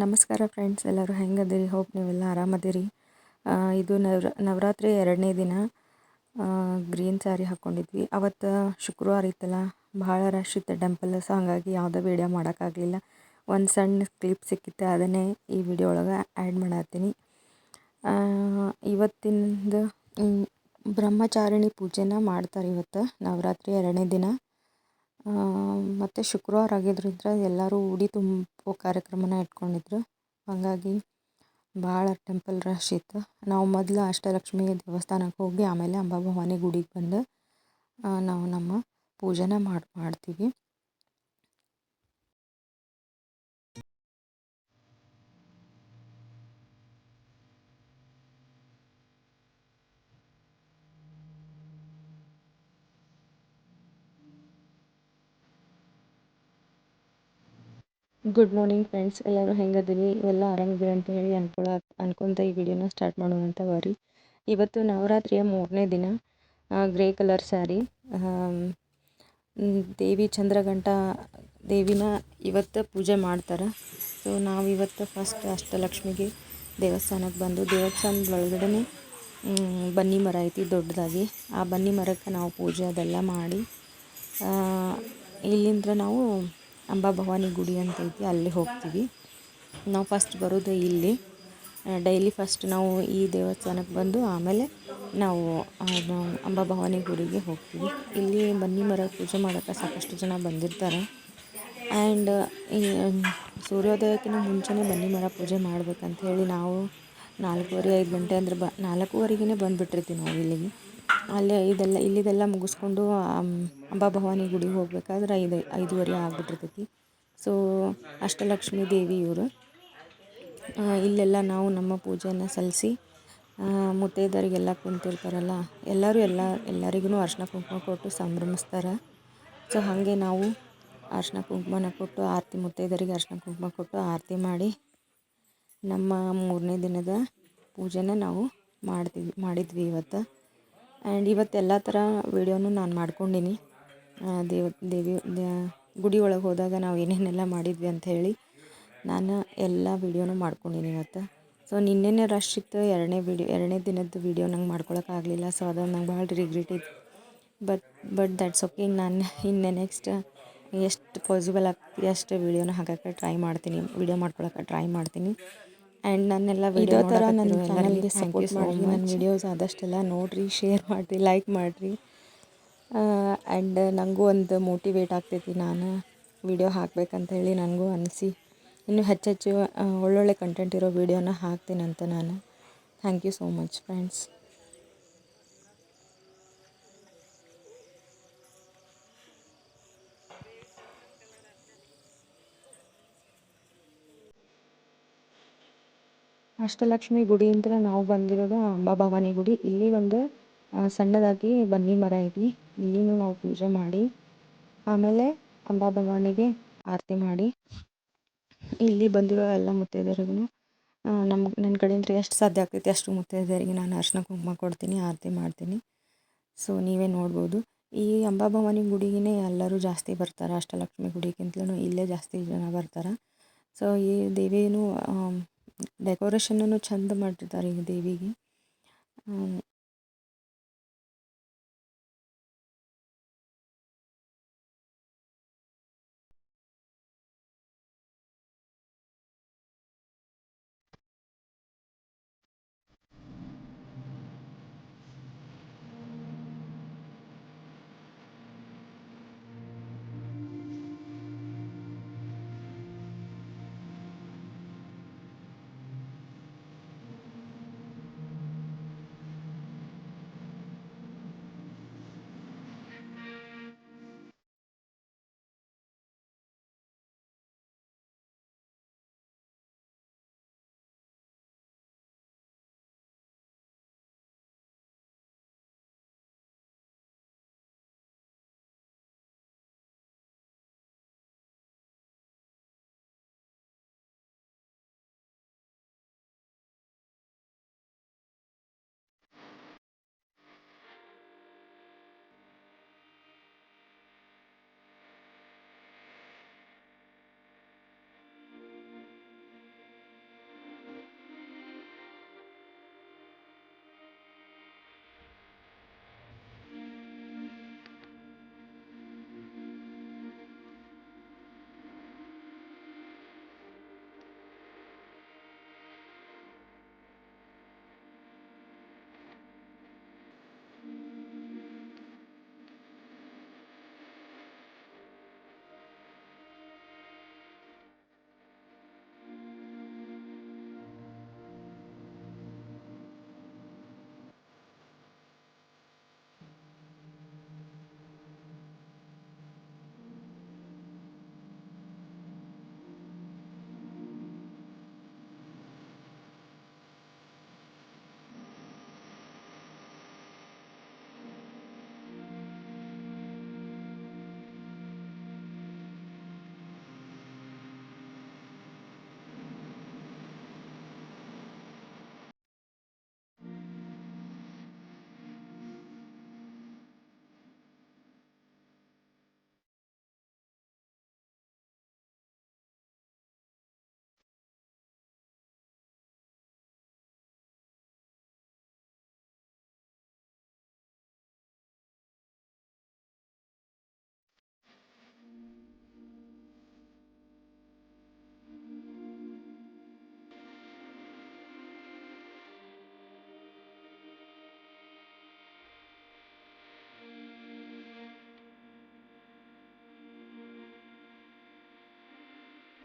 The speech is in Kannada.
ನಮಸ್ಕಾರ ಫ್ರೆಂಡ್ಸ್ ಎಲ್ಲರೂ ಹೆಂಗದಿರಿ? ಹೋಪ್ ನೀವೆಲ್ಲ ಆರಾಮದಿರಿ. ಇದು ನವ್ರ, ನವರಾತ್ರಿ ಎರಡನೇ ದಿನ. ಗ್ರೀನ್ ಸ್ಯಾರಿ ಹಾಕ್ಕೊಂಡಿದ್ವಿ ಅವತ್ತು ಶುಕ್ರವಾರ ಇತ್ತಲ್ಲ, ಭಾಳ ರಶ್ ಇತ್ತು ಟೆಂಪಲ್ ಸೊ ಹಾಗಾಗಿ ಯಾವುದೇ ವೀಡಿಯೋ ಮಾಡೋಕ್ಕಾಗಲಿಲ್ಲ. ಒಂದು ಸಣ್ಣ ಕ್ಲಿಪ್ ಸಿಕ್ಕಿತ್ತು, ಅದನ್ನೇ ಈ ವಿಡಿಯೋ ಒಳಗೆ ಆ್ಯಡ್ ಮಾಡತ್ತೀನಿ. ಇವತ್ತಿನದು ಬ್ರಹ್ಮಚಾರಿಣಿ ಪೂಜೆನ ಮಾಡ್ತಾರೆ ಇವತ್ತು ನವರಾತ್ರಿ ಎರಡನೇ ದಿನ. ಮತ್ತು ಶುಕ್ರವಾರ ಆಗಿದ್ದರಿಂದ ಎಲ್ಲರೂ ಉಡಿ ತುಂಬೋ ಕಾರ್ಯಕ್ರಮನ ಇಟ್ಕೊಂಡಿದ್ರು. ಹಾಗಾಗಿ ಭಾಳ ಟೆಂಪಲ್ ರಶ್ ಇತ್ತು. ನಾವು ಮೊದಲು ಅಷ್ಟಲಕ್ಷ್ಮಿ ದೇವಸ್ಥಾನಕ್ಕೆ ಹೋಗಿ ಆಮೇಲೆ ಅಂಬಾಭವಾನಿ ಗುಡಿಗೆ ಬಂದು ನಾವು ನಮ್ಮ ಪೂಜೆನ ಮಾಡಿ, ಮಾಡ್ತೀವಿ. ಗುಡ್ ಮಾರ್ನಿಂಗ್ ಫ್ರೆಂಡ್ಸ್ ಎಲ್ಲರೂ ಹೆಂಗದಿರಿ? ಎಲ್ಲ ಆರಾಮಿದ್ದೀರಿ ಅಂತ ಹೇಳಿ ಅನ್ಕೊಳ, ಅನ್ಕೊಂತ ಈ ವಿಡಿಯೋನ ಸ್ಟಾರ್ಟ್ ಮಾಡೋಣ ಅಂತ ಬರಿ. ಇವತ್ತು ನವರಾತ್ರಿಯ ಮೂರನೇ ದಿನ. Grey colour sari Devi Chandraghanta ದೇವಿನ ಇವತ್ತು ಪೂಜೆ ಮಾಡ್ತಾರೆ. ಸೊ ನಾವು ಇವತ್ತು ಫಸ್ಟ್ ಅಷ್ಟಲಕ್ಷ್ಮಿಗೆ ದೇವಸ್ಥಾನಕ್ಕೆ ಬಂದು ದೇವಸ್ಥಾನದ ಒಳಗಡೆ ಬನ್ನಿ ಮರ ಐತಿ ದೊಡ್ಡದಾಗಿ. ಆ ಬನ್ನಿ ಮರಕ್ಕೆ ನಾವು ಪೂಜೆ ಅದೆಲ್ಲ ಮಾಡಿ ಇಲ್ಲಿಂದ ನಾವು ಅಂಬಾಭವಾನಿ ಗುಡಿ ಅಂತ ಐತಿ, ಅಲ್ಲಿ ಹೋಗ್ತೀವಿ. ನಾವು ಫಸ್ಟ್ ಬರೋದು ಇಲ್ಲಿ. ಡೈಲಿ ಫಸ್ಟ್ ನಾವು ಈ ದೇವಸ್ಥಾನಕ್ಕೆ ಬಂದು ಆಮೇಲೆ ನಾವು ಅಂಬಾ ಭವಾನಿ ಅಂಬಾಭವಾನಿ ಗುಡಿಗೆ ಹೋಗ್ತೀವಿ. ಇಲ್ಲಿ ಬನ್ನಿ ಮರ ಪೂಜೆ ಮಾಡೋಕ್ಕೆ ಸಾಕಷ್ಟು ಜನ ಬಂದಿರ್ತಾರೆ. ಆ್ಯಂಡ್ ಸೂರ್ಯೋದಯಕ್ಕಿಂತ ಮುಂಚೆನೇ ಬನ್ನಿ ಮರ ಪೂಜೆ ಮಾಡ್ಬೇಕಂತ ಹೇಳಿ ನಾವು ನಾಲ್ಕೂವರೆ, ಐದು ಗಂಟೆ ಅಂದ್ರೆ ಬ ನಾಲ್ಕೂವರೆಗೇ ಬಂದುಬಿಟ್ಟಿರ್ತೀವಿ ನಾವು ಇಲ್ಲಿಗೆ. ಅಲ್ಲೇ ಇದೆಲ್ಲ ಇಲ್ಲಿದೆಲ್ಲ ಮುಗಿಸ್ಕೊಂಡು ಅಂಬಾ ಭವಾನಿ ಗುಡಿಗೆ ಹೋಗ್ಬೇಕಾದ್ರೆ ಐದು, ಐದುವರೆ ಆಗ್ಬಿಟ್ಟಿರ್ತೈತಿ. ಸೊ ಅಷ್ಟಲಕ್ಷ್ಮಿ ದೇವಿ ಇವರು. ಇಲ್ಲೆಲ್ಲ ನಾವು ನಮ್ಮ ಪೂಜೆಯನ್ನು ಸಲ್ಲಿಸಿ ಮುತ್ತೈದರಿಗೆಲ್ಲ ಕುಂತಿರ್ತಾರಲ್ಲ, ಎಲ್ಲರೂ ಎಲ್ಲ ಎಲ್ಲರಿಗೂ ಅರ್ಶಿನ ಕುಂಕುಮ ಕೊಟ್ಟು ಸಂಭ್ರಮಿಸ್ತಾರೆ. ಸೊ ಹಾಗೆ ನಾವು ಅರ್ಶಿನ ಕುಂಕುಮನ ಕೊಟ್ಟು, ಆರತಿ ಮುತ್ತೈದರಿಗೆ ಅರ್ಶಿನ ಕುಂಕುಮ ಕೊಟ್ಟು ಆರತಿ ಮಾಡಿ, ನಮ್ಮ ಮೂರನೇ ದಿನದ ಪೂಜೆನ ನಾವು ಮಾಡ್ತೀವಿ ಮಾಡಿದ್ವಿ ಇವತ್ತು. ಆ್ಯಂಡ್ ಇವತ್ತು ಎಲ್ಲ ಥರ ವೀಡಿಯೋನು ನಾನು ಮಾಡ್ಕೊಂಡೀನಿ. ದೇವ, ದೇವಿ ಗುಡಿ ಒಳಗೆ ಹೋದಾಗ ನಾವು ಏನೇನೆಲ್ಲ ಮಾಡಿದ್ವಿ ಅಂತ ಹೇಳಿ ನಾನು ಎಲ್ಲ ವೀಡಿಯೋನು ಮಾಡ್ಕೊಂಡೀನಿ ಇವತ್ತು. ಸೊ ನಿನ್ನೆನೇ ರಶ್ ಇತ್ತು. ಎರಡನೇ ವಿಡಿಯೋ, ಎರಡನೇ ದಿನದ ವೀಡಿಯೋ ನಂಗೆ ಮಾಡ್ಕೊಳಕ್ಕಾಗಲಿಲ್ಲ ಸೊ ಅದು ನಂಗೆ ಭಾಳ ರಿಗ್ರೆಟ್ ಇತ್ತು. ಬಟ್ ಬಟ್ ದಟ್ಸ್ ಓಕೆ ನಾನು ಇನ್ನು ನೆಕ್ಸ್ಟ್ ಎಷ್ಟು ಪಾಸಿಬಲ್ ಆಗ್ತಿ ಅಷ್ಟು ವೀಡಿಯೋನ ಹಾಕೋಕ್ಕೆ ಟ್ರೈ ಮಾಡ್ತೀನಿ ವೀಡಿಯೋ ಮಾಡ್ಕೊಳಕ್ಕೆ ಟ್ರೈ ಮಾಡ್ತೀನಿ. ಆ್ಯಂಡ್ ನನ್ನೆಲ್ಲ ವಿಡಿಯೋ ಥರ ನನ್ನ ಚಾನಲ್ಗೆ ಸಪೋರ್ಟ್ ಮಾಡಿ ನನ್ನ ವಿಡಿಯೋಸ್ ಆದಷ್ಟೆಲ್ಲ ನೋಡಿರಿ ಶೇರ್ ಮಾಡಿರಿ ಲೈಕ್ ಮಾಡಿರಿ. ಆ್ಯಂಡ್ ನನಗೂ ಒಂದು ಮೋಟಿವೇಟ್ ಆಗ್ತೈತಿ ನಾನು ವಿಡಿಯೋ ಹಾಕ್ಬೇಕಂತ ಹೇಳಿ ನನಗೂ ಅನಿಸಿ. ಇನ್ನೂ ಹೆಚ್ಚೆಚ್ಚು ಒಳ್ಳೊಳ್ಳೆ ಕಂಟೆಂಟ್ ಇರೋ ವಿಡಿಯೋನ ಹಾಕ್ತೀನಂತ ನಾನು. Thank you so much friends Ashtalakshmi ಗುಡಿಯಿಂದ ನಾವು ಬಂದಿರೋದು ಅಂಬಾ ಭವಾನಿ ಗುಡಿ. ಇಲ್ಲಿ ಒಂದು ಸಣ್ಣದಾಗಿ ಬನ್ನಿ ಮರ ಇದೆ. ಇಲ್ಲಿನೂ ನಾವು ಪೂಜೆ ಮಾಡಿ, ಆಮೇಲೆ ಅಂಬಾ ಭವಾನಿಗೆ ಆರತಿ ಮಾಡಿ. ಇಲ್ಲಿ ಬಂದಿರೋ ಎಲ್ಲ ಮುತ್ತೈದೆಯರಿಗೂ ನಮ್ಮ ನನ್ನ ಕಡೆಯಿಂದ ಎಷ್ಟು ಸಾಧ್ಯ ಆಗ್ತೈತಿ ಅಷ್ಟು ಮುತ್ತೈದೆಯರಿಗೆ ನಾನು ಅರ್ಶಿನ ಕುಂಕುಮ ಕೊಡ್ತೀನಿ, ಆರತಿ ಮಾಡ್ತೀನಿ. ಸೊ, ನೀವೇ ನೋಡ್ಬೋದು. ಈ ಅಂಬಾ ಭವಾನಿ ಗುಡಿಗೆ ಎಲ್ಲರೂ ಜಾಸ್ತಿ ಬರ್ತಾರೆ, ಅಷ್ಟಲಕ್ಷ್ಮಿ ಗುಡಿಗಿಂತಲೂ ಇಲ್ಲೇ ಜಾಸ್ತಿ ಜನ ಬರ್ತಾರೆ. ಸೊ, ಈ ದೇವಿನೂ ಡೆಕೋರೇಷನನ್ನು ಚಂದ ಮಾಡಿರ್ತಾರೆ ಈ ದೇವಿಗೆ.